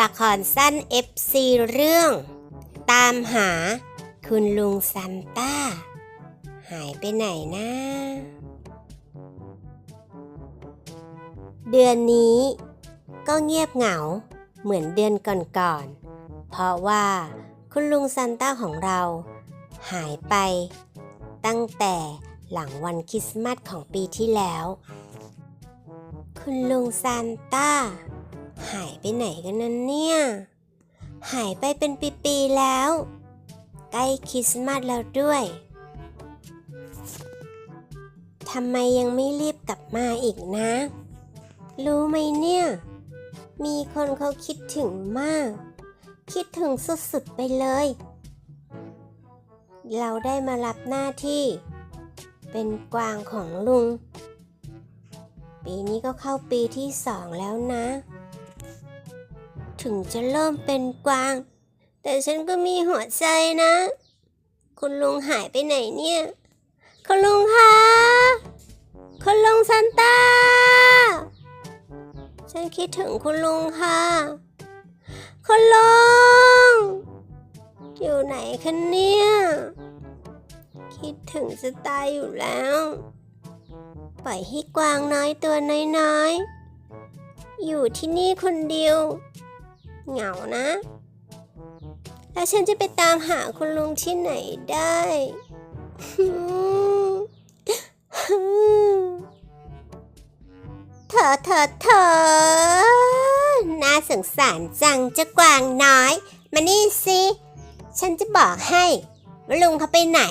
ละครสั้น FC เรื่อง ตามหาคุณลุงซันต้า หายไปไหนนะ เดือนนี้ก็เงียบเหงาเหมือนเดือนก่อนๆ เพราะว่าคุณลุงซันต้าของเรา หายไป ตั้งแต่หลังวันคริสต์มาสของปีที่แล้ว คุณลุงซานต้า หายไปไหนกันนั้นเนี่ย หายไปเป็นปีๆแล้ว ใกล้คริสต์มาสแล้วด้วยทำไมยังไม่รีบกลับมาอีกนะ รู้ไหมเนี่ย มีคนเขาคิดถึงมาก คิดถึงสุดๆไปเลย เราได้มารับหน้าที่ เป็นกวางของลุง ปีนี้ก็เข้าปีที่สองแล้วนะ ถึงจะเริ่มเป็นกวาง แต่ฉันก็มีหัวใจนะ คุณลุงหายไปไหนเนี่ย คุณลุงคะคุณลุงซันต้า ฉันคิดถึงคุณลุงค่ะ คุณลุง อยู่ไหนคะเนี่ย คิดถึงจะตายอยู่แล้ว ปล่อยให้กวางน้อยตัวน้อยๆ อยู่ที่นี่คนเดียว เหงานะ แล้วฉันจะไปตามหาคุณลุงที่ไหนได้ เธอเธอเธอน่าสงสารจังจะกวางน้อย มานี่สิ ฉันจะบอกให้ว่าลุงเขาไปไหน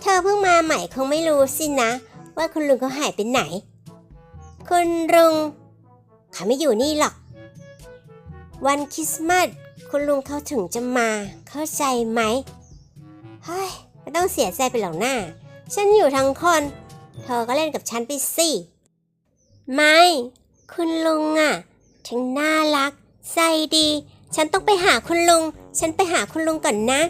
เธอเพิ่งมาใหม่คงไม่รู้สินะ ว่าคุณลุงเขาหายไปไหน คุณลุงเขาไม่อยู่นี่หรอก วันคริสต์มาสคุณลุงเขาถึงจะมา เข้าใจไหมเฮ้ยไม่ต้องเสียใจไปหรอกหน้า ฉันอยู่ทั้งคน เธอก็เล่นกับฉันไปสิไม่ คุณลุงอะทั้งน่ารัก ใจดี ฉันต้องไปหาคุณลุง ฉันไปหาคุณลุงก่อนนะ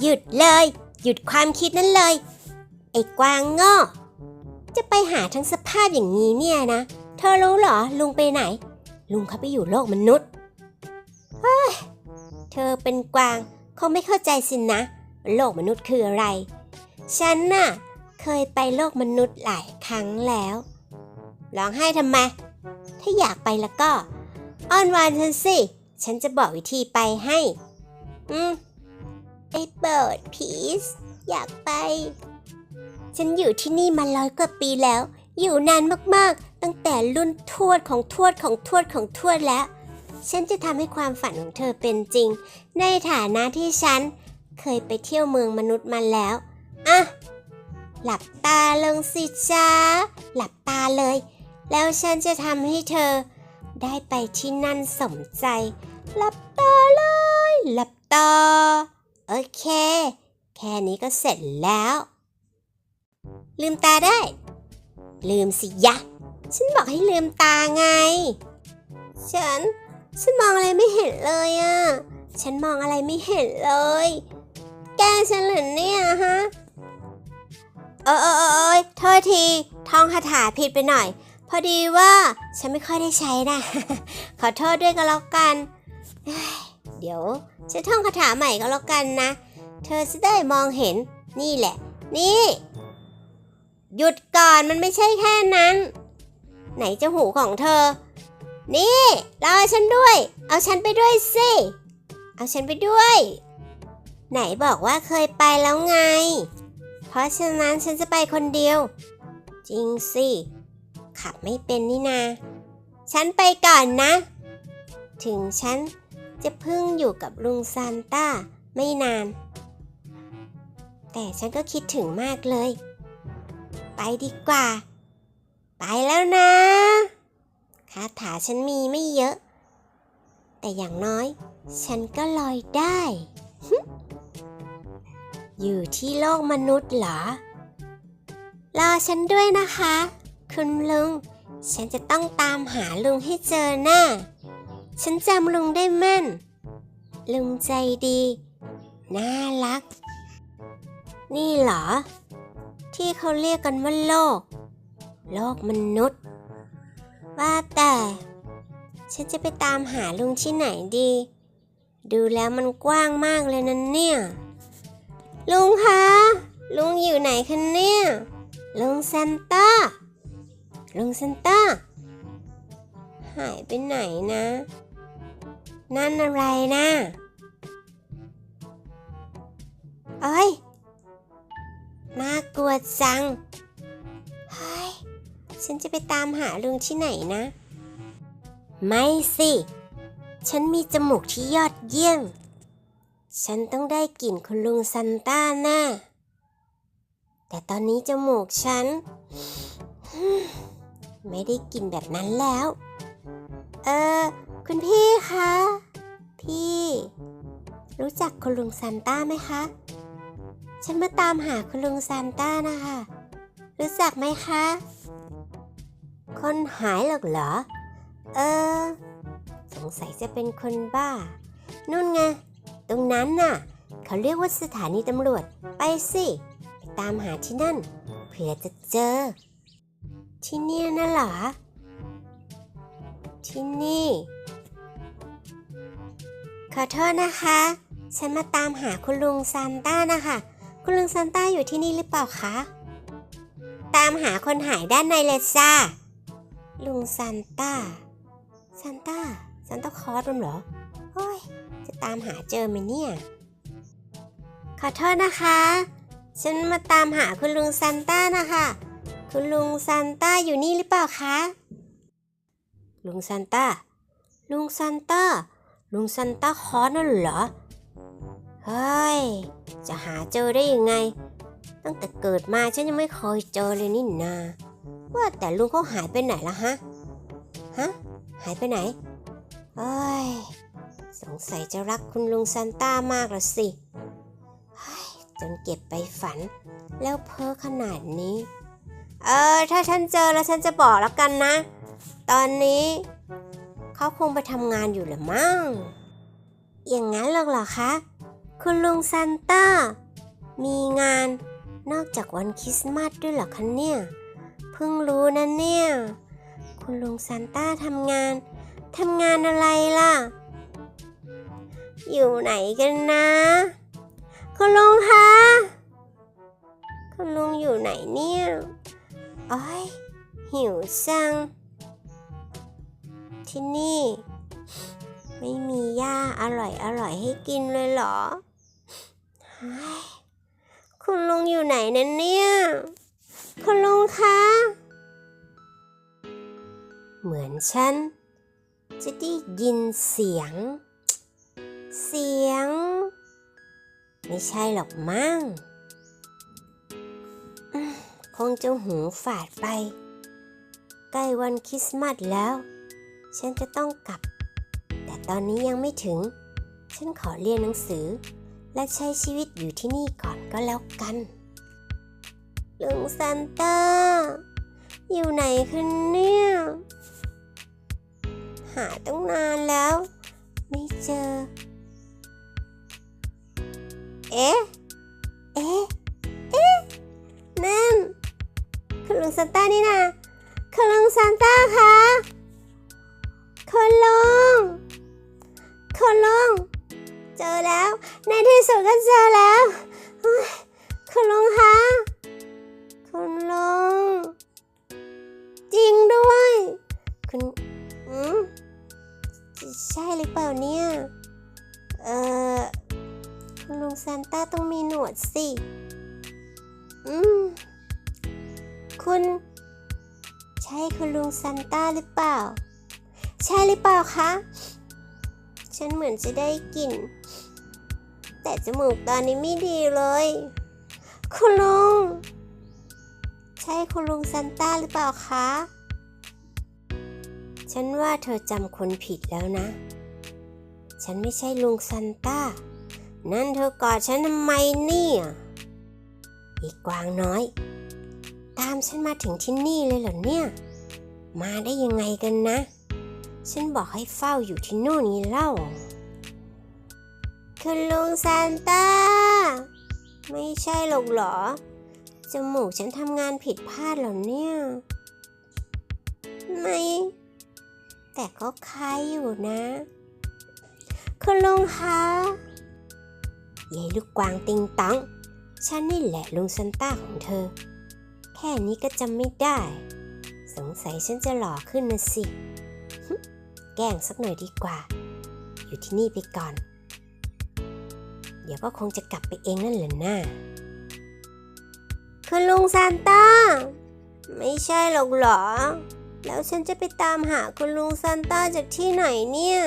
หยุดเลย หยุดความคิดนั้นเลย ไอ้กวางโง่จะไปหาทั้งสภาพอย่างนี้เนี่ยนะ เธอรู้เหรอลุงไปไหน ลุงเขาไปอยู่โลกมนุษย์เฮ้ยเธอเป็นกวางคงไม่เข้าใจสินะ โลกมนุษย์คืออะไร ฉันน่ะ เคยไปโลกมนุษย์หลายครั้งแล้วร้องไห้ทำไม ถ้าอยากไปแล้วก็ อ้อนวานฉันสิ ฉันจะบอกวิธีไปให้ อืมไอ้เบิร์ดพีซอยากไป ฉันอยู่ที่นี่มาร้อยกว่าปีแล้ว อยู่นานมาก ตั้งแต่รุ่นทวดของทวดของทวดของทวดแล้ว ฉันจะทำให้ความฝันของเธอเป็นจริง ในฐานะที่ฉันเคยไปเที่ยวเมืองมนุษย์มาแล้ว อะ หลับตาลงสิจ้า หลับตาเลย แล้วฉันจะทำให้เธอ ได้ไปที่นั่นสมใจ หลับตาเลย หลับตา โอเค แค่นี้ก็เสร็จแล้ว ลืมตาได้ ลืมสิยะ ฉันบอกให้ลืมตาไง ฉัน ฉันมองอะไรไม่เห็นเลยอะฉันมองอะไรไม่เห็นเลย แกล้งฉันเหรอเนี่ยฮะเออเออเออเอยโทษทีท่องคาถาผิดไปหน่อย พอดีว่าฉันไม่ค่อยได้ใช้นะ ขอโทษด้วยก็แล้วกันเฮ้ยเดี๋ยวจะท่องคาถาใหม่ก็แล้วกันนะ เธอจะได้มองเห็นนี่แหละ นี่ หยุดก่อนมันไม่ใช่แค่นั้น ไหนจะหูของเธอ นี่รอฉันด้วย เอาฉันไปด้วยสิ เอาฉันไปด้วย ไหนบอกว่าเคยไปแล้วไง เพราะฉะนั้นฉันจะไปคนเดียว จริงสิ ขับไม่เป็นนี่นา ฉันไปก่อนนะ ถึงฉันจะพิ่งอยู่กับลุงซานต้าไม่นาน แต่ฉันก็คิดถึงมากเลย ไปดีกว่า ไปแล้วนะ คาถาฉันมีไม่เยอะ แต่อย่างน้อย ฉันก็ลอยได้ อยู่ที่โลกมนุษย์เหรอ รอฉันด้วยนะคะ คุณลุง ฉันจะต้องตามหาลุงให้เจอน้าฉันจำลุงได้แม่น ลุงใจดี น่ารัก นี่เหรอ ที่เขาเรียกกันว่าโลก โลกมนุษย์ ว่าแต่ ฉันจะไปตามหาลุงที่ไหนดี ดูแล้วมันกว้างมากเลยนั่นเนี่ย ลุงคะ ลุงอยู่ไหนคะเนี่ย ลุงซานต้า ลุงซานต้า หายไปไหนนะ นั่นอะไรนะเอ้ยน่ากลัวจัง ฉันจะไปตามหาลุงที่ไหนนะ ไม่สิ ฉันมีจมูกที่ยอดเยี่ยม ฉันต้องได้กลิ่นคุณลุงซันต้าแน่แต่ตอนนี้จมูกฉัน ไม่ได้กลิ่นแบบนั้นแล้ว เออ คุณพี่คะ พี่ รู้จักคุณลุงซานต้าไหมคะ ฉันมาตามหาคุณลุงซานต้านะคะ รู้จักไหมคะ คนหายหรอกเหรอ เออ สงสัยจะเป็นคนบ้า นู่นไง ตรงนั้นน่ะ เขาเรียกว่าสถานีตำรวจ ไปสิ ไปตามหาที่นั่น เผื่อจะเจอ ที่เนี่ยน่ะเหรอ ที่นี่ ขอโทษนะคะ ฉันมาตามหาคุณลุงซานต้านะคะ คุณลุงซานต้าอยู่ที่นี่หรือเปล่าคะ ตามหาคนหายด้านในเลยจ้า ลุงซานต้าซานต้าซานต้าคอสมันเหรอโอ้ย จะตามหาเจอไหมเนี่ย ขอโทษนะคะ ฉันมาตามหาคุณลุงซานต้านะคะ คุณลุงซานต้าอยู่นี่หรือเปล่าคะ ลุงซานต้า ลุงซานต้า ลุงซานต้าคอสนั่นเหรอ เฮ้ย จะหาเจอได้ยังไง ตั้งแต่เกิดมาฉันยังไม่เคยเจอเลยนี่นา ว่าแต่ลุงเขาหายไปไหนละฮะ ฮะ หายไปไหนเอ้ย สงสัยจะรักคุณลุงซานต้ามากละสิเฮ้ยจนเก็บไปฝัน แล้วเพ้อขนาดนี้ เออ ถ้าฉันเจอแล้วฉันจะบอกแล้วกันนะ ตอนนี้ เขาคงไปทำงานอยู่ละมั้ง อย่างนั้นหรอกเหรอคะ คุณลุงซานต้า มีงานนอกจากวันคริสต์มาสด้วยเหรอคะเนี่ย เพิ่งรู้นะเนี่ย คุณลุงซานต้าทำงาน ทำงานอะไรล่ะ อยู่ไหนกันนะ คุณลุงคะ คุณลุงอยู่ไหนเนี่ยอ้อยหิวจัง ที่นี่ ไม่มีหญ้าอร่อยอร่อยให้กินเลยเหรอ คุณลุงอยู่ไหนนั่นเนี่ย คุณลุงคะ เหมือนฉัน จะได้ยินเสียง เสียง ไม่ใช่หรอกมั้งคงจะหูฝาดไป ใกล้วันคริสต์มาสแล้ว ฉันจะต้องกลับ แต่ตอนนี้ยังไม่ถึง ฉันขอเรียนหนังสือ และใช้ชีวิตอยู่ที่นี่ก่อนก็แล้วกัน ลุงซานต้า อยู่ไหนคะเนี่ย หาตั้งนานแล้ว ไม่เจอ เอ๊ะ เอ๊ะ เอ๊ะนั่นคุณลุงซานต้านี่นะคุณลุงซานต้าคะคุณลุงคุณลุงเจอแล้ว ในที่สุดก็เจอแล้วคุณลุงคะ ลุงจริงด้วย คุณอืมใช่หรือเปล่าเนี่ย เอ่อคุณลุงซานต้าต้องมีหนวดสิ อืม คุณ ใช่คุณลุงซานต้าหรือเปล่า ใช่หรือเปล่าคะ ฉันเหมือนจะได้กลิ่น แต่จมูกตอนนี้ไม่ดีเลย คุณลุง ใช่คุณลุงซานต้าหรือเปล่าคะ ฉันว่าเธอจำคนผิดแล้วนะ ฉันไม่ใช่ลุงซันต้า นั่นเธอกอดฉันทำไมเนี่ยอีกกวางน้อย ตามฉันมาถึงที่นี่เลยเหรอเนี่ย มาได้ยังไงกันนะ ฉันบอกให้เฝ้าอยู่ที่นู่นนี่เล่าคุณลุงซานต้า ไม่ใช่หรอกเหรอ จมูกฉันทำงานผิดพลาดเหรอเนี่ย ไม่ แต่ก็คล้ายอยู่นะคุณลุงคะยายลูกกวางติงตองฉันนี่แหละลุงซันต้าของเธอ แค่นี้ก็จำไม่ได้ สงสัยฉันจะหล่อขึ้นนะสิ แกล้งสักหน่อยดีกว่า อยู่ที่นี่ไปก่อน เดี๋ยวก็คงจะกลับไปเองนั่นแหละน่า คุณลุงซานต้า ไม่ใช่หรอกเหรอ แล้วฉันจะไปตามหาคุณลุงซานต้าจากที่ไหนเนี่ย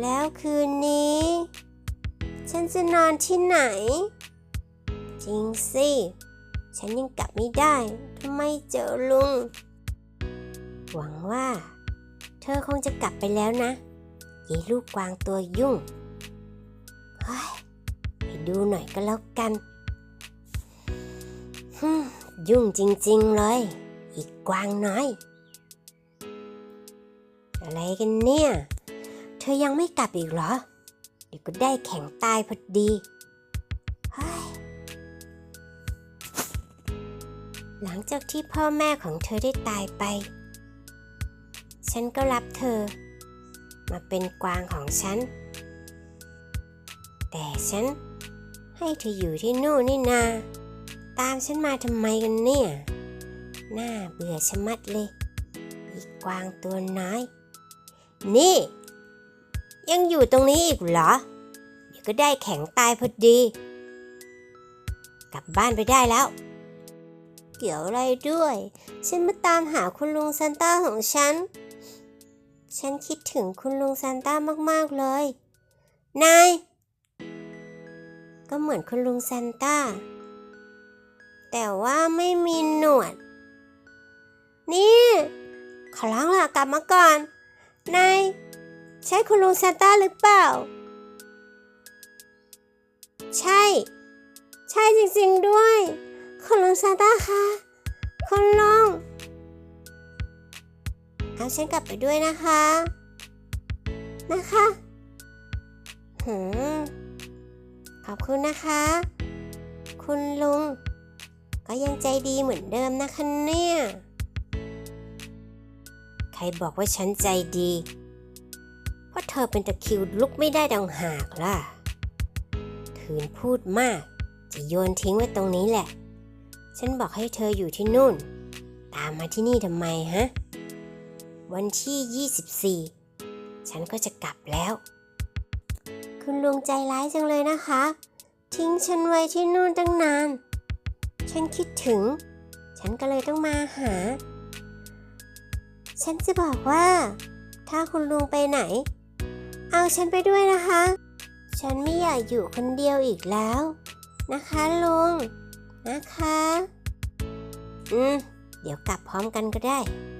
แล้วคืนนี้ ฉันจะนอนที่ไหน จริงสิ ฉันยังกลับไม่ได้ถ้าไม่เจอลุง หวังว่า เธอคงจะกลับไปแล้วนะยายลูกกวางตัวยุ่ง เฮ้ย ไปดูหน่อยก็แล้วกัน ยุ่งจริง ๆ เลย อีกกวางน้อย อะไรกันเนี่ย เธอยังไม่กลับอีกเหรอ เดี๋ยวก็ได้แข่งตายพอดี หลังจากที่พ่อแม่ของเธอได้ตายไป ฉันก็รับเธอ มาเป็นกวางของฉัน แต่ฉันให้เธออยู่ที่นู่นนี่นา ตามฉันมาทำไมกันเนี่ย น่าเบื่อชะมัดเลยอีกกวางตัวน้อย นี่ ยังอยู่ตรงนี้อีกเหรอ เดี๋ยวก็ได้แข็งตายพอดี กลับบ้านไปได้แล้ว เกี่ยวอะไรด้วย ฉันมาตามหาคุณลุงซานต้าของฉัน ฉันคิดถึงคุณลุงซานต้ามากๆเลย นาย ก็เหมือนคุณลุงซานต้า แต่ว่าไม่มีหนวด นี่ ขอร้องล่ะกลับมาก่อน นาย ใช่คุณลุงซานต้าหรือเปล่า ใช่ ใช่จริงๆด้วย คุณลุงซานต้าคะคุณลุงเอาฉันกลับไปด้วยนะคะ นะคะ หืม ขอบคุณนะคะ คุณลุง ก็ยังใจดีเหมือนเดิมนะคะเนี่ย ใครบอกว่าฉันใจดี เพราะเธอเป็นตะคิวลุกไม่ได้ดังหากล่ะถืนพูดมาก จะโยนทิ้งไว้ตรงนี้แหละ ฉันบอกให้เธออยู่ที่นู่น ตามมาที่นี่ทำไมฮะ วันที่ 24 ฉันก็จะกลับแล้ว คุณลุงใจร้ายจังเลยนะคะ ทิ้งฉันไว้ที่นู่นตั้งนาน ฉันคิดถึง ฉันก็เลยต้องมาหา ฉันจะบอกว่า ถ้าคุณลุงไปไหน เอาฉันไปด้วยนะคะ ฉันไม่อยากอยู่คนเดียวอีกแล้ว นะคะลุง นะคะ อืม เดี๋ยวกลับพร้อมกันก็ได้「